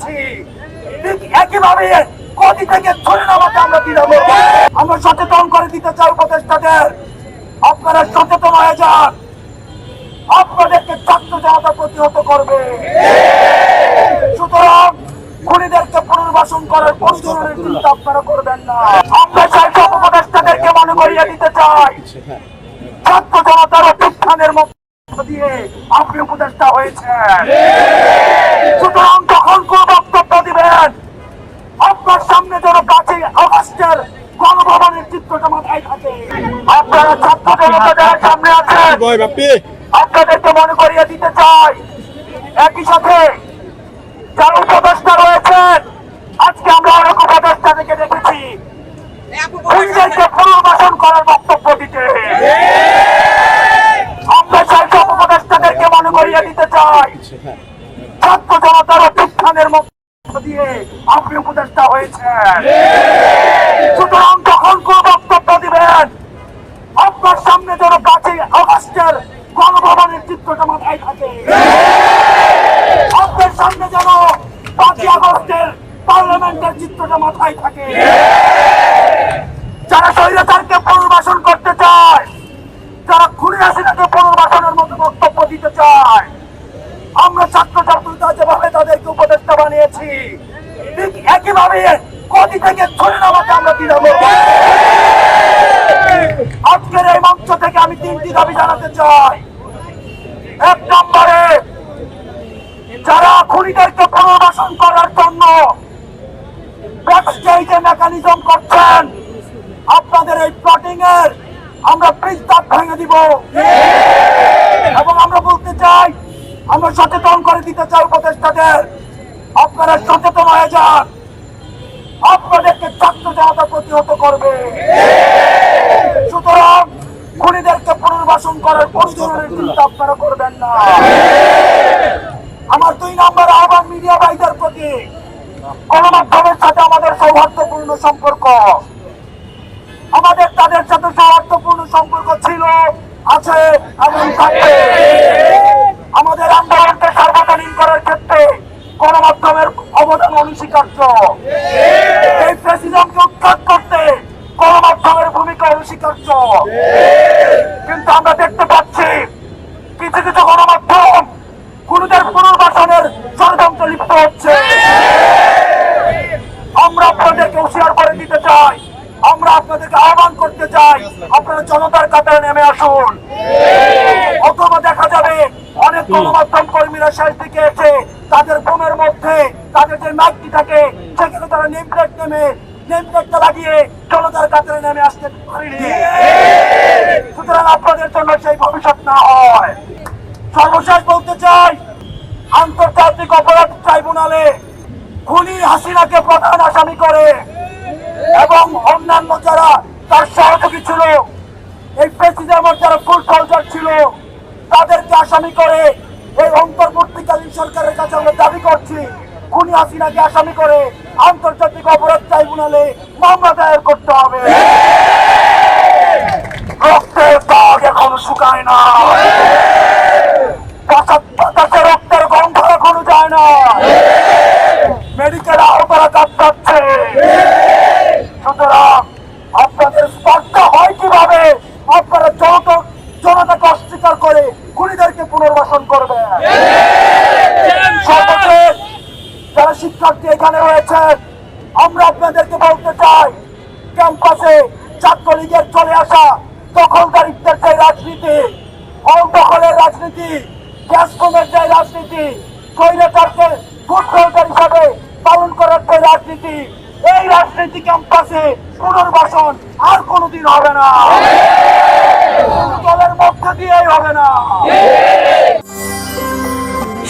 বানিয়েছি ঠিক একইভাবে কদি থেকে ছড়ে নামাতে আমরা বিরাম। আমরা সচেতন করে দিতে চাই উপদেষ্টাদের। আপনারা সচেতন হয়ে যান। আপনাদেরকে ছাত্র জনতা প্রতিহত করবে। সুতরাং খুনিদেরকে পুনর্বাসন করার ধরনের চিন্তা আপনারা করবেন না। আমরা চাই সব উপদেষ্টাদেরকে মনে করিয়ে দিতে চাই। ছাত্র জনতার অভ্যুত্থানের মধ্য দিয়ে আপনি উপদেষ্টা হয়েছেন। সুতরাং যখন কোন বক্তব্য দিবেন। আপনার সামনে যেন পাঁচই আগস্টের গণভবনের চিত্রটা মাথায় থাকে। আপনারা ছাত্র জনতা যারা সামনে আছেন। আপনাদেরকে মনে করিয়ে দিতে চাই। একই সাথে যারা উপদেষ্টা রয়েছেন আজকে আমরা অনেক উপদেষ্টা থেকে দেখেছি। নিজেকে পুনর্বাসন করার বক্তব্য দিতে। আমরা চাই উপদেষ্টাদেরকে মনে করিয়ে দিতে চাই। আপনি উপদেষ্টা হয়েছেন সুতরাং যখন কোন বক্তব্য দিবেন, আপনার সামনে যেন পাঁচই আগস্টের গণভবনের চিত্রটা মাথায় থাকে। আপনার সামনে যেন পাঁচই আগস্টের পার্লামেন্টের চিত্রটা মাথায় থাকে। যারা স্বৈরাচারকে পুনর্বাসন করতে চায়, যারা খুনি হাসিনাকে পুনর্বাসনের মতো বক্তব্য দিতে চায়, আমরা ছাত্র ছাত্রীরা যেভাবে তাদেরকে উপদেষ্টা বানিয়েছি একইভাবে কদি থেকে ছড়ে নামাতে আমরা বিরাম আজকের এই মঞ্চ থেকে আমি তিনটি দাবি জানাতে চাই। এক নম্বরে, যারা খুনিদেরকে পুনর্বাসন করার জন্য মেকানিজম করছেন, আপনাদের এই প্লটিং এর আমরা প্রস্তাব ভেঙে দিব। এবং আমরা বলতে চাই, আমরা সচেতন করে দিতে চাই উপদেষ্টাদের। আপনারা সচেতন হয়ে যান। আপনাদেরকে ছাত্র জনতা প্রতিহত করবে। সুতরাং খুনিদেরকে পুনর্বাসন করার ধরনের চিন্তা আপনারা করবেন না। আমার দুই নম্বর আহ্বান মিডিয়া ভাইদের প্রতি গণমাধ্যমের সাথে আমাদের সৌহার্দ্যপূর্ণ সম্পর্ক। আমাদের তাদের সাথে সৌহার্দ্যপূর্ণ সম্পর্ক ছিল, আছে, এবং থাকবে। আমাদের আন্দোলনকে সার্বজনীন করার ক্ষেত্রে গণমাধ্যমের অবদান অনস্বীকার্য। এই প্রেসিডেন্টকে উৎখাত করতে গণমাধ্যমের ভূমিকা অনস্বীকার্য। কিন্তু আমরা দেখতে পাচ্ছি কিছু কিছু গণমাধ্যম গুরুদের পুনর্বাসনের ষড়যন্ত্র লিপ্ত হচ্ছে। আমরা আপনাদেরকে হুঁশিয়ার করে দিতে চাই, আমরা আপনাদেরকে আহ্বান করতে চাই, আপনারা জনতার কাতারে নেমে আসুন। অথবা দেখা যাবে, অনেক গণমাধ্যম কর্মীরা শেষ দিকে এসে তাদের ফোনের মধ্যে, তাদের যে মাইকটি থাকে তারা নেম প্লেট নেমে, নেম প্লেটটা লাগিয়ে জনতার কাতারে নেমে আসতে পারেনি। সুতরাং আপনাদের জন্য সেই ভবিষ্যৎ না হয়। সর্বশেষ বলতে চাই, আন্তর্জাতিক অপরাধ ট্রাইব্যুনালে খুনি হাসিনাকে প্রধান আসামি করে এবং অন্যান্য যারা তার সহযোগী ছিল, এই প্রেসিডেন্ট যারা ফুল সোলজার ছিল, তাদেরকে আসামি করে এই অন্তর্বর্তীকালীন সরকারের কাছে আমরা দাবি করছি, খুনি হাসিনাকে আসামি করে আন্তর্জাতিক অপরাধ ট্রাইব্যুনালে মামলা দায়ের করতে হবে। রক্তের দাগ এখনও শুকায় না। বাতাসে রক্তের গন্ধ এখনও যায় না। মেডিকেল আহতরা কাঁপছে সুতরাং আপনাদের স্পষ্ট হয় কীভাবে আপনারা জনতা জনতাকে অস্বীকার করে খুনিদেরকে পুনর্বাসন করবে সর্বশেষ যারা শিক্ষার্থী এখানে রয়েছেন আমরা আপনাদেরকে বলতে চাই, ক্যাম্পাসে ছাত্রলীগের চলে আসা দখলদারিত্বের যে রাজনীতি অল দখলের রাজনীতি গ্যাস কমের যে রাজনীতি কৈরাচারকে গুড হিসাবে পালন করার যে রাজনীতি, এই রাজনীতি ক্যাম্পাসে পুনর্বাসন আর কোনোদিন হবে না। দলের মধ্যে দিয়েই হবে না।